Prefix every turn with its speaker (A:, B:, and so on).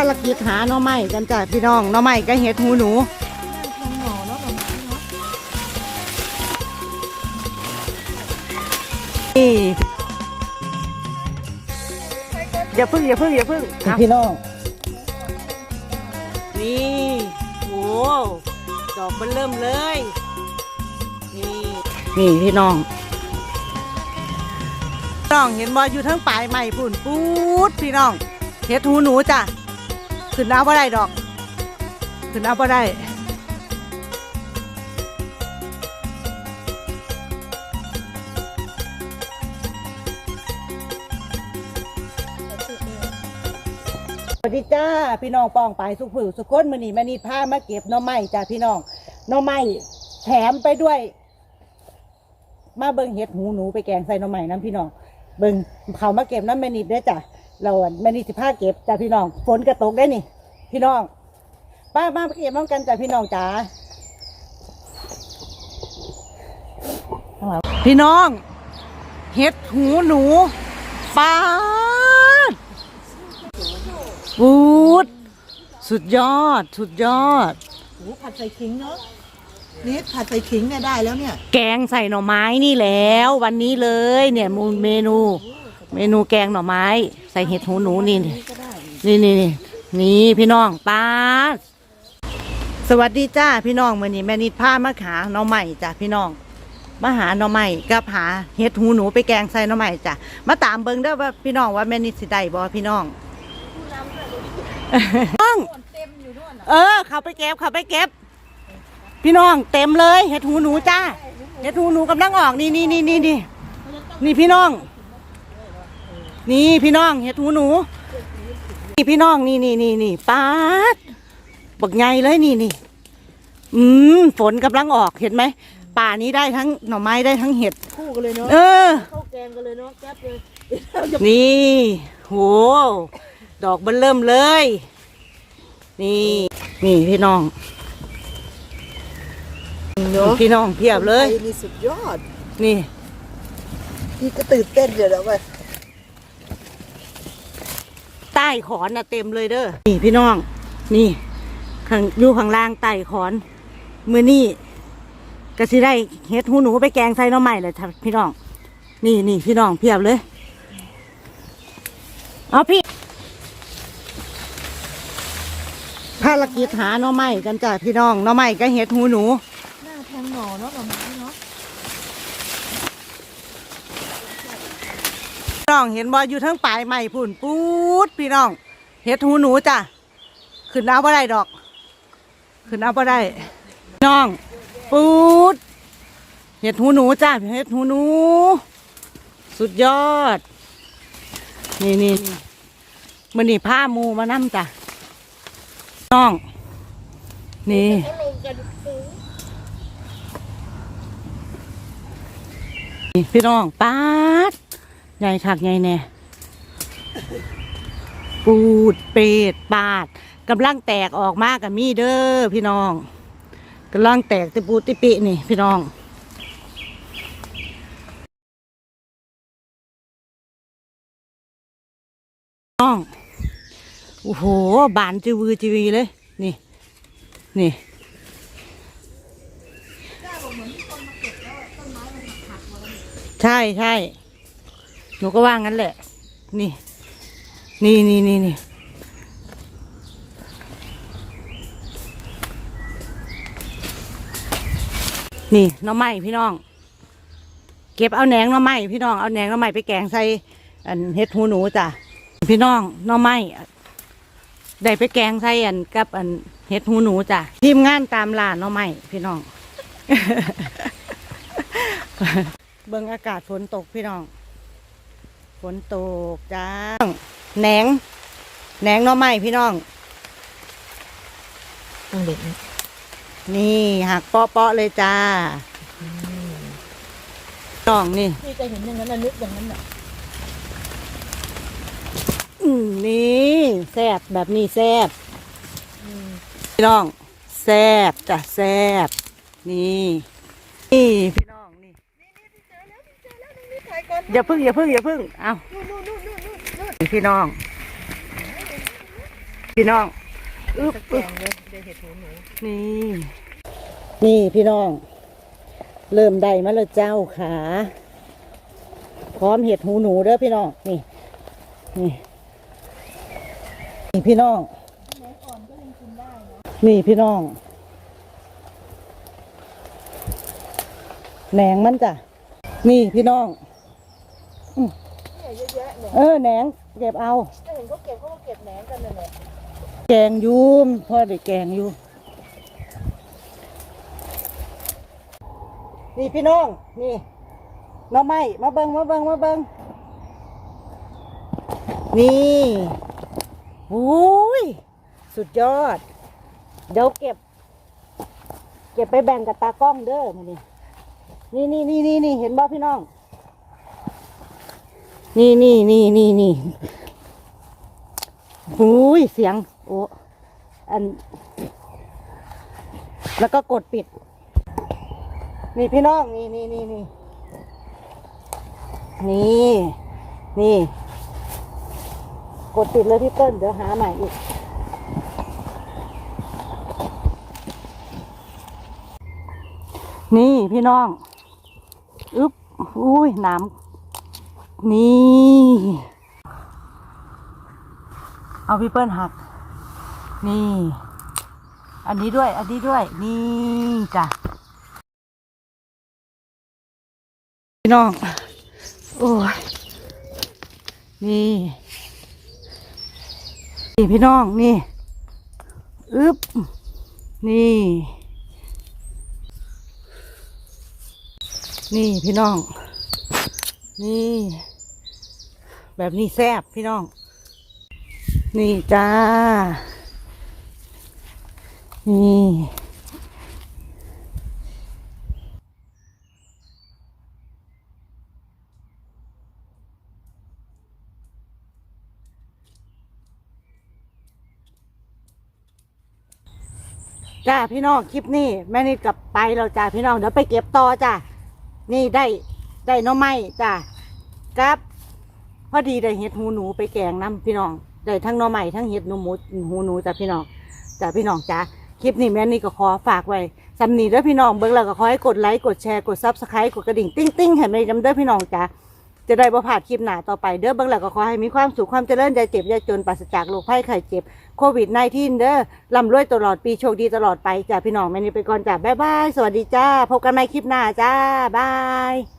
A: ารกิจหาหน่อไม้กันจ้ะพี่น้องหน่อไม้ก็เห็ดหูหนูนี่อย่าพึ่งอย่าพึ่งอย่าพึ่งเอา
B: พี่น้อง
A: นี่โอ้ดอกมันเริ่มเลย นี่ นี่พี่น้องพี่น้องเห็นบออยู่ทั้งปลายใหม่ปุ่นปูดพี่น้องเห็ดหูหนูจ้ะ ขึ้นเอาบ่ได้ดอกขึ้นเอาบ่ได้สวัสดีจ้าพี่น้องปองไปายสุขผือสุขคนมือนีมานีพามาเก็บหน่อไม้จ้าพี่น้องหน่อไม้แถมไปด้วย มาเบิ่งเห็ดหูหนูไปแกงใส่หน่อไม้น้ำพี่น้องเบิ่งเขามาเก็บน้ำแมนิดได้จ้ะ เราแมนิดสิพาเก็บจ้าพี่น้อง ฝนกระตกได้นี่ พี่น้อง ป้ามาเก็บน้ำกันจ้าพี่น้องจ้าพี่น้อง เห็ดหูหนูปาดฟูดสุดยอด สุดยอด
B: โอ้ผัดใส่ขิงเนาะนี่ผัดใส่ขิงเนี่ยได้แล้วเนี่ย
A: แกงใส่หน่อไม้นี่แล้ว วันนี้เลยเนี่ยมูเมนู เมนูแกงหน่อไม้ ใส่เห็ดหูหนูนี่นี่นี่นี่นี่พี่น้องป้าสวัสดีจ้าพี่น้องเมื่อนี้แม่นิดพามาขาหน่อไม้จ้ะพี่น้องมาหาหน่อไม้กับหาเห็ดหูหนูไปแกงใส่หน่อไม้จ้ะมาตามเบิ่งเด้ว่าพี่น้องว่าแม่นิดสิได้บ่พี่น้องน้องเออเขาไปเก็บเขาไปเก็บ พี่น้องเต็มเลยเห็ดหูหนูจ้าเห็ดหูหนูกำลังออกนี่นี่นี่นี่นี่นี่พี่น้อง นี่พี่น้องเห็ดหูหนู นี่พี่น้องนี่นี่นี่นี่ป้าดบักใหญ่เลยนี่นี่อืมฝนกำลังออกเห็นไหมป่านี้ได้ทั้งหน่อไม้ได้ทั้งเห็ด
B: คู่กันเลยเนาะ
A: เออ
B: เข้าแกงกันเลยเนาะแก๊บเลย
A: นี่โหดอกมันเริ่มเลย นี่นี่พี่น้อง
B: เนาะ
A: พี่น้องเพียบเลย
B: ไทนี่สุดยอด
A: นี่
B: พี่ก็ตื่นเต้นเลยแล้วเว้ย
A: ใต้ขอนนะเต็มเลยเด้อนี่พี่น้อง นี่ข้างอยู่ข้างล่างใต้ขอน มือนี่ก็สิได้เฮ็ดหูหนูไปแกงใส่น้อใหม่เลยท่านพี่น้อง นี่นี่พี่น้องเพียบเลยเอาพี่ภารกิจหาน้อไม้กันจ้ะพี่น้องน้อไม้ก็เฮ็ดหูหนู
B: หน้าแทงหน่อเนาะหน่อไม้เน้
A: องเห็นบออยู่ทั้งปลายใหม่พุ่นปูดพี่น้องเฮ็ดหูหนูจ้ะขึ้นเอาบ่ได้ดอก ขึ้นเอาบ่ได้น้องปูดเห็ดหูหนูจ้ะเห็ดหูหนู สุดยอด นี่นี่มันนี่ผ้ามูมานั่มจ้ะน้อง นี่นี่พี่น้องป้าด ใหญ่คักใหญ่แน่ปูดเปรตปาดกำลังแตกออกมากกับมีเด้อพี่น้องกำลังแตกติปูติปินี่พี่น้องน้องโอ้โห บานจิวือจิวีเลย นี่ นี่ใช่ใช่ หนูก็ว่างั้นแหละ นี่ นี่นี่นี่นี่นี่น้องไม้พี่น้อง เก็บเอาแหนงน้องไม้พี่น้องเอาแหนงน้องไม้ไปแกงใส่อันเฮ็ดหูหนูจ้ะพี่น้องน้องไม้ได้ไปแกงใส่อันกับอันเฮ็ดหูหนูจ้ะทีมงานตามลาหน้องไม้พี่น้อง เบิ่งอากาศฝนตกพี่น้อง ฝนตกจ้าแหนงแหนงหน้อไม้พี่น้อง
B: ต้องเด็ด
A: นี่หักเปาะๆเลยจ้าน้องนี่
B: พี่จะเห็นอย่างนั้นนะนึกอย่างนั้นน่ะ
A: อืมนี่แซบแบบนี้แซบพี่น้องแซบจ้ะแซบนี่นี่พี่น้องนี่ อย่าพึ่งอย่าพึ่งอย่าพึ่งเอาพี่น้อง พี่น้องอึ๊บอึ๊บนี่นี่พี่น้อง เริ่มได้มาแล้วเจ้าขาพร้อมเห็ดหูหนูเด้อพี่น้องนี่นี่นี่พี่น้องนี่พี่น้องแหนงมันจ้ะนี่พี่น้อง อืมเออแหนงเก็บเอา
B: เห็นเขาเก็บเขาก็เก็บแหนงกันนั่นแหละ
A: แกงอยูมพ่อได้แกงอยู่ นี่พี่น้อง นี่หน้องไม้มาเบิงมาเบิงมาเบิงนี่อุ้ยสุดยอด เดี๋ยวเก็บ เก็บไปแบ่งกับตากล้องเด้อมานี่นี่นี่นี่นี่นี่เห็นบ่พี่น้อง นี่นี่นี่นี่นี่หูยเสียง โอ้อัน แล้วก็กดปิด นี่พี่น้อง นี่นี่นี่นี่นี่นี่ กดปิดเลยพี่เปิ้ลเดี๋ยวหาใหม่อีก นี่พี่น้อง อึ๊บอุ้ยน้ำ นี่ เอาพี่เปิ้ลหัก นี่ อันนี้ด้วย อันนี้ด้วย นี่จ้ะพี่น้อง โอ้ย นี่นี่พี่น้อง นี่ อึ๊บ นี่ นี่พี่น้อง นี่ แบบนี้แซ่บพี่น้อง นี่จ้า นี่จ้าพี่น้องคลิปนี้แม่นิดกลับไปเราจ้าพี่น้องเดี๋ยวไปเก็บต่อจ้านี่ได้ได้น้อไม้จ้ากับ พอดีได้เห็ดหูหนูไปแกงน้ำพี่น้องได้ทั้งหน้อไม้ทั้งเห็ดหนูหมูหูหนูจ้าพี่น้องจ้าพี่น้องจ้าคลิปนี้แม่นี่ก็ขอฝากไว้สำนีเด้อพี่น้องเบิ่งแล้วก็ขอให้กดไลค์กดแชร์กดซับสไครต์กดกระดิ่งติ้งติ้งให้แม่จำเด้อพี่น้องจ้าจะได้บ่พลาดคลิปหน้าต่อไปเด้อเบิ่งแล้วก็ขอให้มีความสุขความเจริญอย่าเจ็บอย่าจนปราศจากโรคภัยไข้เจ็บโควิด -19 เด้อร่ำรวยตลอดปีโชคดีตลอดไปจ้าพี่น้องแม่นี่ไปก่อนจ้าบ๊ายบายสวัสดีจ้าพบกันใหม่คลิปหน้าจ้าบาย